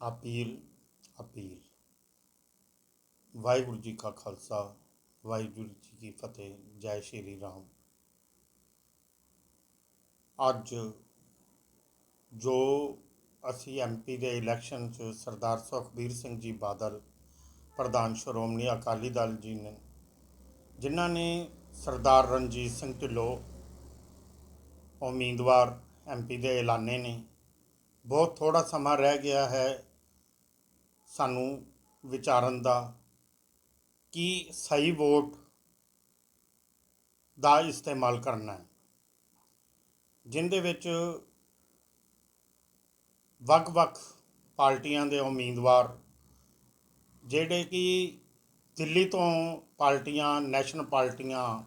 Appeal appeal. Waheguru ji ਕਾ ਖਾਲਸਾ, ਵਾਹਿਗੁਰੂ ਜੀ ਕੀ ਫਤਿਹ, ਜੈ ਸ਼੍ਰੀ ਰਾਮ। ਅੱਜ ਜੋ ਅਸੀਂ ਐਮਪੀ ਦੇ ਇਲੈਕਸ਼ਨ 'ਚ ਸਰਦਾਰ ਸੁਖਬੀਰ ਸਿੰਘ ਜੀ ਬਾਦਲ, ਪ੍ਰਧਾਨ ਸ਼੍ਰੋਮਣੀ ਅਕਾਲੀ ਦਲ ਜੀ ਨੇ, ਜਿਨ੍ਹਾਂ ਨੇ ਸਰਦਾਰ ਰਣਜੀਤ ਸਿੰਘ ਢਿੱਲੋਂ ਉਮੀਦਵਾਰ ਐਮਪੀ ਦੇ ਐਲਾਨੇ ਨੇ ਬਹੁਤ ਥੋੜਾ ਸਮਾਂ ਰਹਿ ਗਿਆ ਹੈ ਸਾਨੂੰ ਵਿਚਾਰਨ ਦਾ, ਕਿ ਸਹੀ ਵੋਟ ਦਾ ਇਸਤੇਮਾਲ ਕਰਨਾ ਹੈ। ਜਿੰਦੇ ਵਿੱਚ ਵੱਖ-ਵੱਖ ਪਾਰਟੀਆਂ ਦੇ ਉਮੀਦਵਾਰ, ਜਿਹੜੇ ਕਿ ਦਿੱਲੀ ਤੋਂ ਪਾਰਟੀਆਂ, ਨੈਸ਼ਨਲ ਪਾਰਟੀਆਂ,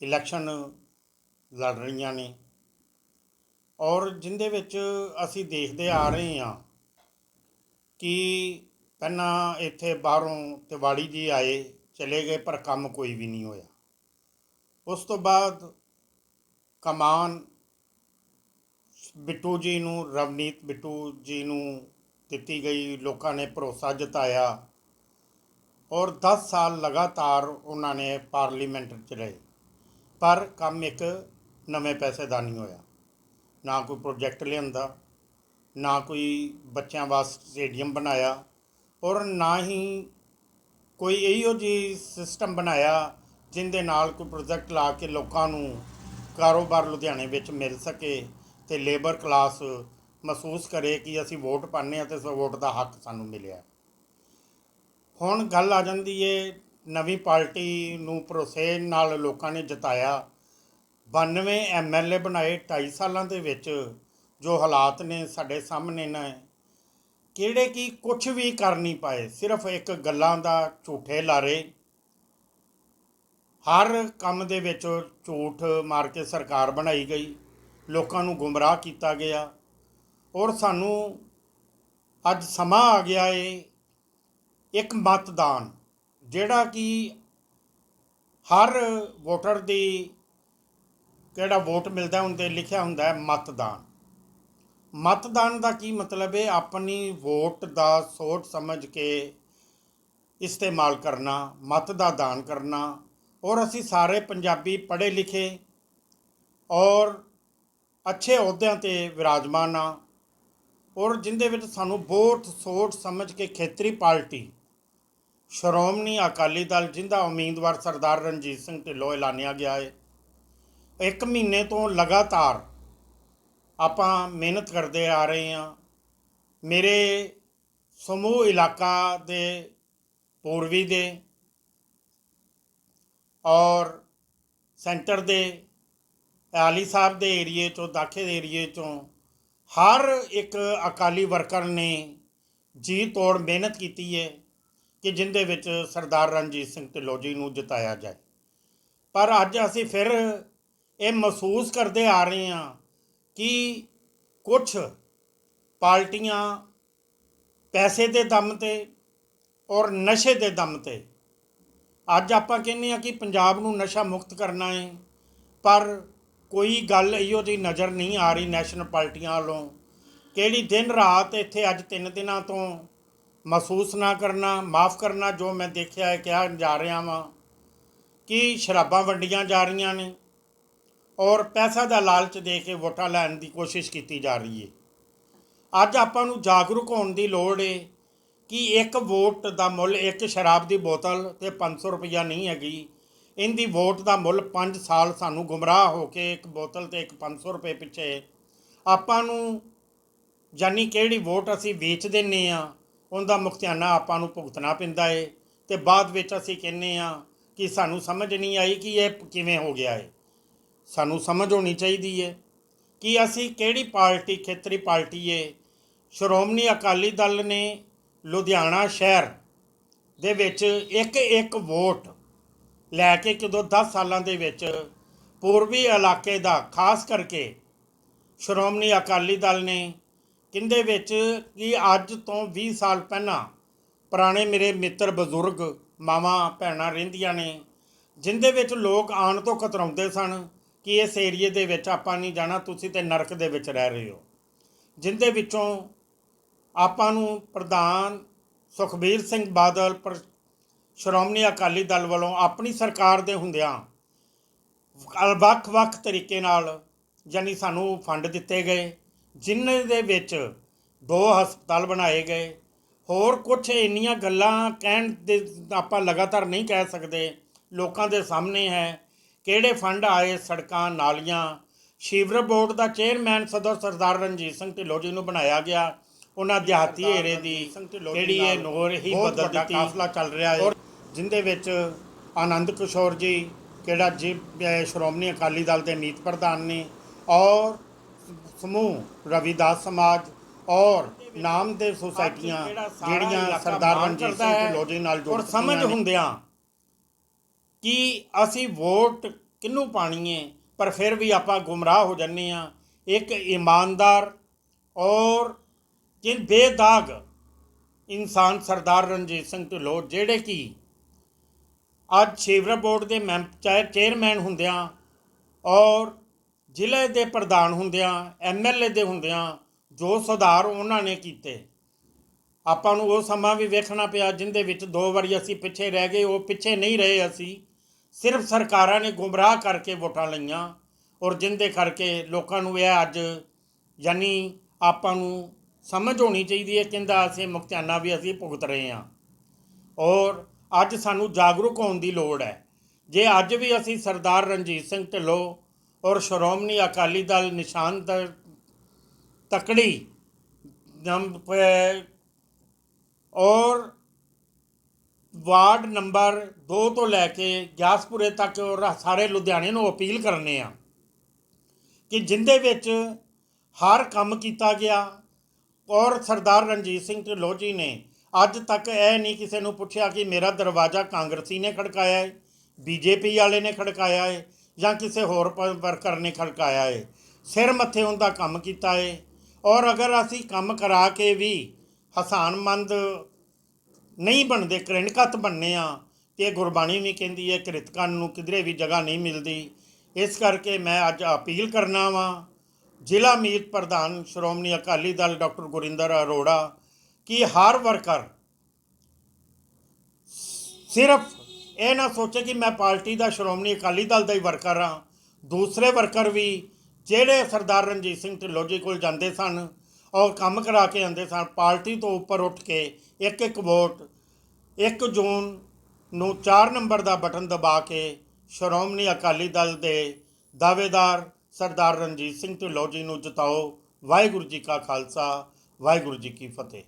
ਇਲੈਕਸ਼ਨ ਲੜ ਰਹੀਆਂ ਨੇ ਔਰ ਜਿੰਦੇ ਵਿੱਚ ਅਸੀਂ ਦੇਖਦੇ ਆ ਰਹੇ ਹਾਂ ਕਿ ਪਹਿਲਾਂ ਇੱਥੇ ਬਾਹਰੋਂ ਤਿਵਾੜੀ ਜੀ ਆਏ, ਚਲੇ ਗਏ, ਪਰ ਕੰਮ ਕੋਈ ਵੀ ਨਹੀਂ ਹੋਇਆ। ਉਸ ਤੋਂ ਬਾਅਦ ਕਮਾਨ ਬਿੱਟੂ ਜੀ ਨੂੰ, ਰਵਨੀਤ ਬਿੱਟੂ ਜੀ ਨੂੰ ਦਿੱਤੀ ਗਈ। ਲੋਕਾਂ ਨੇ ਭਰੋਸਾ ਜਤਾਇਆ ਔਰ 10 ਸਾਲ ਲਗਾਤਾਰ ਉਹਨਾਂ ਨੇ ਪਾਰਲੀਮੈਂਟ 'ਚ ਰਹੇ। ਪਰ ਕੰਮ ਇੱਕ ਨਵੇਂ ਪੈਸੇ ਦਾ ਨਹੀਂ ਹੋਇਆ। ਨਾ ਕੋਈ ਪ੍ਰੋਜੈਕਟ ਲਿਆਂਦਾ, ਨਾ ਕੋਈ ਬੱਚਿਆਂ ਵਾਸਤੇ ਸਟੇਡੀਅਮ ਬਣਾਇਆ ਔਰ ਨਾ ਹੀ ਕੋਈ ਇਹੋ ਜਿਹੀ ਸਿਸਟਮ ਬਣਾਇਆ ਜਿੰਦੇ ਨਾਲ ਕੋਈ ਪ੍ਰੋਜੈਕਟ ਲਾ ਕੇ ਲੋਕਾਂ ਨੂੰ ਕਾਰੋਬਾਰ ਲੁਧਿਆਣੇ ਵਿੱਚ ਮਿਲ ਸਕੇ ਤੇ ਲੇਬਰ ਕਲਾਸ ਮਹਿਸੂਸ ਕਰੇ ਕਿ ਅਸੀਂ ਵੋਟ ਪਾਉਂਦੇ ਹਾਂ ਤੇ ਸੋ ਵੋਟ ਦਾ ਹੱਕ ਸਾਨੂੰ ਮਿਲਿਆ। ਹੁਣ ਗੱਲ ਆ ਜਾਂਦੀ ਏ ਨਵੀਂ ਪਾਰਟੀ ਨੂੰ ਭਰੋਸੇ ਨਾਲ ਲੋਕਾਂ ਨੇ ਜਿਤਾਇਆ। 92 ਐਮਐਲਏ ਬਣਾਏ 2.5 ਸਾਲਾਂ ਦੇ ਵਿੱਚ, ਜੋ ਹਾਲਾਤ ਨੇ ਸਾਡੇ ਸਾਹਮਣੇ ਨੇ। ਕਿਹੜੇ ਕੀ ਕੁਝ ਵੀ ਕਰ ਨਹੀਂ ਪਾਏ, ਸਿਰਫ ਇੱਕ ਗੱਲਾਂ ਦਾ ਝੂਠੇ ਲਾਰੇ। ਹਰ ਕੰਮ ਦੇ ਵਿੱਚ ਝੂਠ ਮਾਰ ਕੇ ਸਰਕਾਰ ਬਣਾਈ ਗਈ, ਲੋਕਾਂ ਨੂੰ ਗੁੰਮਰਾਹ ਕੀਤਾ ਗਿਆ। ਔਰ ਸਾਨੂੰ ਅੱਜ ਸਮਾਂ ਆ ਗਿਆ ਏ ਇੱਕ ਮਤਦਾਨ, ਜਿਹੜਾ ਕਿ ਹਰ ਵੋਟਰ ਦੀ ਕਿਹੜਾ ਵੋਟ ਮਿਲਦਾ ਹੁੰਦੇ ਲਿਖਿਆ ਹੁੰਦਾ ਹੈ ਮਤਦਾਨ। ਮਤਦਾਨ ਦਾ ਕੀ ਮਤਲਬ ਹੈ? ਆਪਣੀ ਵੋਟ ਦਾ ਸੋਚ ਸਮਝ ਕੇ ਇਸਤੇਮਾਲ ਕਰਨਾ, ਮਤ ਦਾ ਦਾਨ ਕਰਨਾ। ਔਰ ਅਸੀਂ ਸਾਰੇ ਪੰਜਾਬੀ ਪੜ੍ਹੇ ਲਿਖੇ ਔਰ ਅੱਛੇ ਅਹੁਦਿਆਂ ਤੇ ਵਿਰਾਜਮਾਨ ਆ ਔਰ ਜਿੰਦੇ ਵਿੱਚ ਸਾਨੂੰ ਬਹੁਤ ਸੋਚ ਸਮਝ ਕੇ ਖੇਤਰੀ ਪਾਰਟੀ, ਸ਼੍ਰੋਮਣੀ ਅਕਾਲੀ ਦਲ ਜਿੰਦਾ ਉਮੀਦਵਾਰ ਸਰਦਾਰ ਰਣਜੀਤ ਸਿੰਘ ਢਿੱਲੋਂ ਐਲਾਨਿਆ ਗਿਆ ਹੈ। ਇੱਕ ਮਹੀਨੇ ਤੋਂ ਲਗਾਤਾਰ ਆਪਾਂ ਮਿਹਨਤ ਕਰਦੇ ਆ ਰਹੇ ਹਾਂ। ਮੇਰੇ ਸਮੂਹ ਇਲਾਕਾ ਦੇ ਪੂਰਬੀ ਦੇ ਔਰ ਸੈਂਟਰ ਦੇ ਆਲੀ ਸਾਹਿਬ ਦੇ ਏਰੀਏ ਚੋਂ, ਦਾਖੇ ਦੇ ਏਰੀਏ ਚੋਂ ਹਰ ਇੱਕ ਅਕਾਲੀ ਵਰਕਰ ਨੇ ਜੀ ਤੋੜ ਮਿਹਨਤ ਕੀਤੀ ਹੈ ਕਿ ਜਿੰਦੇ ਵਿੱਚ ਸਰਦਾਰ ਰਣਜੀਤ ਸਿੰਘ ਢਿੱਲੋਂ ਜੀ ਨੂੰ ਜਿਤਾਇਆ ਜਾਏ। ਪਰ ਅੱਜ ਅਸੀਂ ਫਿਰ ਇਹ ਮਹਿਸੂਸ ਕਰਦੇ ਆ ਰਹੇ ਹਾਂ ਕਿ ਕੁਝ ਪਾਰਟੀਆਂ ਪੈਸੇ ਦੇ ਦਮ ਤੇ ਔਰ ਨਸ਼ੇ ਦੇ ਦਮ ਤੇ। ਅੱਜ ਆਪਾਂ ਕਹਿੰਦੇ ਆ ਕਿ ਪੰਜਾਬ ਨੂੰ ਨਸ਼ਾ ਮੁਕਤ ਕਰਨਾ ਹੈ, ਪਰ ਕੋਈ ਗੱਲ ਇਹੋ ਜਿਹੀ ਨਜ਼ਰ ਨਹੀਂ ਆ ਰਹੀ ਨੈਸ਼ਨਲ ਪਾਰਟੀਆਂ ਵੱਲੋਂ। ਕਿਹੜੀ ਦਿਨ ਰਾਤ ਇੱਥੇ ਅੱਜ ਤਿੰਨ ਦਿਨਾਂ ਤੋਂ ਮਹਿਸੂਸ ਨਾ ਕਰਨਾ, ਮਾਫ ਕਰਨਾ ਜੋ ਮੈਂ ਦੇਖਿਆ ਹੈ, ਕਿਹਾ ਜਾ ਰਿਹਾ ਵਾਂ ਕਿ ਸ਼ਰਾਬਾਂ ਵੰਡੀਆਂ ਜਾ ਰਹੀਆਂ ਨੇ। ਔਰ ਪੈਸਾ ਦਾ ਲਾਲਚ ਦੇ ਕੇ ਵੋਟਾਂ ਲੈਣ ਦੀ ਕੋਸ਼ਿਸ਼ ਕੀਤੀ ਜਾ ਰਹੀ ਹੈ ਅੱਜ ਆਪਾਂ ਨੂੰ ਜਾਗਰੂਕ ਹੋਣ ਦੀ ਲੋੜ ਹੈ ਕਿ ਇੱਕ ਵੋਟ ਦਾ ਮੁੱਲ ਇੱਕ ਸ਼ਰਾਬ ਦੀ ਬੋਤਲ ਤੇ 500 ਰੁਪਈਆ ਨਹੀਂ ਹੈਗੀ। ਇਹਦੀ ਵੋਟ ਦਾ ਮੁੱਲ 5 ਸਾਲ ਸਾਨੂੰ ਗੁੰਮਰਾਹ ਹੋ ਕੇ ਇੱਕ ਬੋਤਲ ਤੇ ਇੱਕ 500 ਰੁਪਏ ਪਿੱਛੇ ਆਪਾਂ ਨੂੰ ਜਾਨੀ ਕਿਹੜੀ ਵੋਟ ਅਸੀਂ ਵੇਚ ਦਿੰਨੇ ਆ, ਉਹਦਾ ਮੁਖਤਿਆਨਾ ਆਪਾਂ ਨੂੰ ਭੁਗਤਣਾ ਪੈਂਦਾ ਏ। ਤੇ ਬਾਅਦ ਵਿੱਚ ਅਸੀਂ ਕਹਿੰਨੇ ਆ ਕਿ ਸਾਨੂੰ ਸਮਝ ਨਹੀਂ ਆਈ ਕਿ ਇਹ ਕਿਵੇਂ ਹੋ ਗਿਆ ਏ। ਸਾਨੂੰ ਸਮਝ ਹੋਣੀ ਚਾਹੀਦੀ ਹੈ ਕਿ ਅਸੀਂ ਕਿਹੜੀ ਪਾਰਟੀ, ਖੇਤਰੀ ਪਾਰਟੀ ਹੈ ਸ਼੍ਰੋਮਣੀ ਅਕਾਲੀ ਦਲ ਨੇ ਲੁਧਿਆਣਾ ਸ਼ਹਿਰ ਦੇ ਵਿੱਚ ਇੱਕ ਇੱਕ ਵੋਟ ਲੈ ਕੇ ਕਦੋਂ 10 ਸਾਲਾਂ ਦੇ ਵਿੱਚ ਪੂਰਬੀ ਇਲਾਕੇ ਦਾ, ਖਾਸ ਕਰਕੇ ਸ਼੍ਰੋਮਣੀ ਅਕਾਲੀ ਦਲ ਨੇ ਕਿੰਦੇ ਵਿੱਚ ਕਿ ਅੱਜ ਤੋਂ 20 ਸਾਲ ਪਹਿਲਾਂ ਪੁਰਾਣੇ ਮੇਰੇ ਮਿੱਤਰ ਬਜ਼ੁਰਗ ਮਾਵਾਂ ਭੈਣਾਂ ਰਹਿੰਦੀਆਂ ਨੇ, ਜਿੰਦੇ ਵਿੱਚ ਲੋਕ ਆਣ ਤੋਂ ਖਤਰਾਉਂਦੇ ਸਨ। ਕਿ ਇਸ ਏਰੀਏ ਦੇ ਵਿੱਚ ਆਪਾਂ ਨਹੀਂ ਜਾਣਾ, ਤੁਸੀਂ ਤੇ ਨਰਕ ਦੇ ਵਿੱਚ ਰਹਿ ਰਹੇ ਹੋ। ਜਿੰਦੇ ਵਿੱਚੋਂ ਆਪਾਂ ਨੂੰ ਪ੍ਰਧਾਨ ਸੁਖਬੀਰ ਸਿੰਘ ਬਾਦਲ, ਪਰ, ਸ਼੍ਰੋਮਣੀ ਅਕਾਲੀ ਦਲ ਵੱਲੋਂ ਆਪਣੀ ਸਰਕਾਰ ਦੇ ਹੁੰਦਿਆਂ ਵੱਖ-ਵੱਖ ਤਰੀਕੇ ਨਾਲ ਯਾਨੀ ਸਾਨੂੰ ਫੰਡ ਦਿੱਤੇ ਗਏ ਜਿਨ੍ਹਾਂ ਦੇ ਵਿੱਚ ਦੋ ਹਸਪਤਾਲ ਬਣਾਏ ਗਏ। ਹੋਰ ਕੁਝ ਇੰਨੀਆਂ ਗੱਲਾਂ ਕਹਿਣ ਦੇ ਆਪਾਂ ਲਗਾਤਾਰ ਨਹੀਂ ਕਹਿ ਸਕਦੇ। ਲੋਕਾਂ ਦੇ ਸਾਹਮਣੇ ਹੈ। ਕਿਹੜੇ ਫੰਡ ਆਏ ਸੜਕਾਂ ਨਾਲੀਆਂ? ਸ਼ੀਵਰ ਬੋਰਡ ਦਾ ਚੇਅਰਮੈਨ ਸਦਰ ਸਰਦਾਰ ਰਣਜੀਤ ਸਿੰਘ ਢਿੱਲੋਂ ਜੀ ਨੂੰ ਬਣਾਇਆ ਗਿਆ ਉਹਨਾਂ ਦਿਹਾਤੀ ਏਰੇ ਦੀ ਜਿਹੜੀ ਇਹ ਨੋਰ ਹੀ ਬਦਲ ਦਿੱਤੀ। ਕਾਫਲਾ ਚੱਲ ਰਿਹਾ ਹੈ। ਜਿੰਦੇ ਵਿੱਚ ਆਨੰਦ ਕਿਸ਼ੋਰ ਜੀ ਕਿਹੜਾ ਜੀ ਸ਼੍ਰੋਮਣੀ ਅਕਾਲੀ ਦਲ ਦੇ ਨੀਤ ਪ੍ਰਧਾਨ ਨੇ ਔਰ ਸਮੂਹ ਰਵਿਦਾਸ ਸਮਾਜ ਔਰ ਨਾਮਦੇਵ ਸੁਸਾਇਟੀਆਂ ਜਿਹੜੀਆਂ ਸਰਦਾਰ ਰਣਜੀਤ ਸਿੰਘ ਢਿੱਲੋਂ ਜੀ ਨਾਲ ਜੁੜ ਸਮਝ ਹੁੰਦਿਆਂ ਕਿ ਅਸੀਂ ਵੋਟ ਕਿਹਨੂੰ ਪਾਣੀ ਹੈ? ਪਰ ਫਿਰ ਵੀ ਆਪਾਂ ਗੁੰਮਰਾਹ ਹੋ ਜੰਨੇ ਆ ਇੱਕ ਇਮਾਨਦਾਰ ਔਰ ਜਿਨ ਬੇਦਾਗ ਇਨਸਾਨ ਸਰਦਾਰ ਰਣਜੀਤ ਸਿੰਘ ਢਿੱਲੋਂ, ਜਿਹੜੇ ਕਿ ਅੱਜ ਸ਼ੇਵਰਾ ਬੋਰਡ ਦੇ ਮੈਂਬ ਚੇਅਰਮੈਨ ਹੁੰਦਿਆਂ ਔਰ ਜ਼ਿਲ੍ਹੇ ਦੇ ਪ੍ਰਧਾਨ ਹੁੰਦਿਆਂ ਐਮਐਲਏ ਦੇ ਹੁੰਦਿਆਂ ਜੋ ਸੁਧਾਰ ਉਹਨਾਂ ਨੇ ਕੀਤੇ। ਆਪਾਂ ਨੂੰ ਉਹ ਸਮਾਂ ਵੀ ਵੇਖਣਾ ਪਿਆ ਜਿੰਦੇ ਵਿੱਚ ਦੋ ਵਾਰੀ ਅਸੀਂ ਪਿੱਛੇ ਰਹਿ ਗਏ, ਉਹ ਪਿੱਛੇ ਨਹੀਂ ਰਹੇ ਅਸੀਂ। ਸਿਰਫ ਸਰਕਾਰਾਂ ਨੇ ਗੁੰਮਰਾਹ ਕਰਕੇ ਵੋਟਾਂ ਲਈਆਂ ਔਰ ਜਿੰਦੇ ਕਰਕੇ ਲੋਕਾਂ ਨੂੰ ਇਹ ਅੱਜ ਯਾਨੀ ਆਪਾਂ ਨੂੰ ਸਮਝ ਹੋਣੀ ਚਾਹੀਦੀ ਹੈ, ਕਹਿੰਦਾ ਅਸੀਂ ਮੁਕਤਿਆਨਾ ਵੀ ਅਸੀਂ ਭੁਗਤ ਰਹੇ ਹਾਂ। ਔਰ ਅੱਜ ਸਾਨੂੰ ਜਾਗਰੂਕ ਹੋਣ ਦੀ ਲੋੜ ਹੈ। ਜੇ ਅੱਜ ਵੀ ਅਸੀਂ ਸਰਦਾਰ ਰਣਜੀਤ ਸਿੰਘ ਢਿੱਲੋਂ ਔਰ ਸ਼੍ਰੋਮਣੀ ਅਕਾਲੀ ਦਲ ਨਿਸ਼ਾਨ ਦ ਤਕੜੀ ਔਰ ਵਾਰਡ ਨੰਬਰ 2 ਤੋਂ ਲੈ ਕੇ ਗਿਆਸਪੁਰੇ ਤੱਕ ਔਰ ਸਾਰੇ ਲੁਧਿਆਣੇ ਨੂੰ ਅਪੀਲ ਕਰਨੇ ਆ ਕਿ ਜਿੰਦੇ ਵਿੱਚ ਹਰ ਕੰਮ ਕੀਤਾ ਗਿਆ ਔਰ ਸਰਦਾਰ ਰਣਜੀਤ ਸਿੰਘ ਢਿੱਲੋਂ ਜੀ ਨੇ ਅੱਜ ਤੱਕ ਇਹ ਨਹੀਂ ਕਿਸੇ ਨੂੰ ਪੁੱਛਿਆ ਕਿ ਮੇਰਾ ਦਰਵਾਜ਼ਾ ਕਾਂਗਰਸੀ ਨੇ ਖੜਕਾਇਆ ਹੈ ਬੀਜੇਪੀ ਵਾਲੇ ਨੇ ਖੜਕਾਇਆ ਹੈ ਜਾਂ ਕਿਸੇ ਹੋਰ ਪ- ਵਰਕਰ ਨੇ ਖੜਕਾਇਆ ਹੈ ਸਿਰ ਮੱਥੇ ਉਹਦਾ ਕੰਮ ਕੀਤਾ ਹੈ ਔਰ ਅਗਰ ਅਸੀਂ ਕੰਮ ਕਰਾ ਕੇ ਵੀ ਹਸਾਨਮੰਦ ਨਹੀਂ ਬਣਦੇ ਕ੍ਰਿਣਕਤ ਬਣਨੇ ਆ। ਤੇ ਗੁਰਬਾਣੀ ਵੀ ਕਹਿੰਦੀ ਹੈ ਕ੍ਰਿਤਕਾਂ ਨੂੰ ਕਿਧਰੇ ਵੀ ਜਗ੍ਹਾ ਨਹੀਂ ਮਿਲਦੀ। ਇਸ ਕਰਕੇ ਮੈਂ ਅੱਜ ਅਪੀਲ ਕਰਨਾ ਵਾਂ। ਜ਼ਿਲ੍ਹਾ ਮੀਤ ਪ੍ਰਧਾਨ ਸ਼੍ਰੋਮਣੀ ਅਕਾਲੀ ਦਲ ਡਾਕਟਰ ਗੁਰਿੰਦਰ ਅਰੋੜਾ ਕਿ ਹਰ ਵਰਕਰ ਸਿਰਫ ਇਹ ਨਾ ਸੋਚੇ ਕਿ ਮੈਂ ਪਾਰਟੀ ਦਾ ਸ਼੍ਰੋਮਣੀ ਅਕਾਲੀ ਦਲ ਦਾ ਹੀ ਵਰਕਰ ਹਾਂ। ਦੂਸਰੇ ਵਰਕਰ ਵੀ ਜਿਹੜੇ ਸਰਦਾਰ ਰਣਜੀਤ ਸਿੰਘ ਢਿੱਲੋਂ ਜੀ ਕੋਲ ਜਾਂਦੇ ਸਨ ਔਰ ਕੰਮ ਕਰਾ ਕੇ ਆਉਂਦੇ ਸਨ। ਪਾਰਟੀ ਤੋਂ ਉੱਪਰ ਉੱਠ ਕੇ ਇੱਕ ਇੱਕ ਵੋਟ 1 ਜੂਨ ਨੂੰ 4 ਨੰਬਰ ਦਾ ਬਟਨ ਦਬਾ ਕੇ ਸ਼੍ਰੋਮਣੀ ਅਕਾਲੀ ਦਲ ਦੇ ਦਾਅਵੇਦਾਰ ਸਰਦਾਰ ਰਣਜੀਤ ਸਿੰਘ ਢਿੱਲੋਂ ਜੀ ਨੂੰ ਜਿਤਾਓ। ਵਾਹਿਗੁਰੂ ਜੀ ਕਾ ਖਾਲਸਾ, ਵਾਹਿਗੁਰੂ ਜੀ ਕੀ ਫਤਿਹ।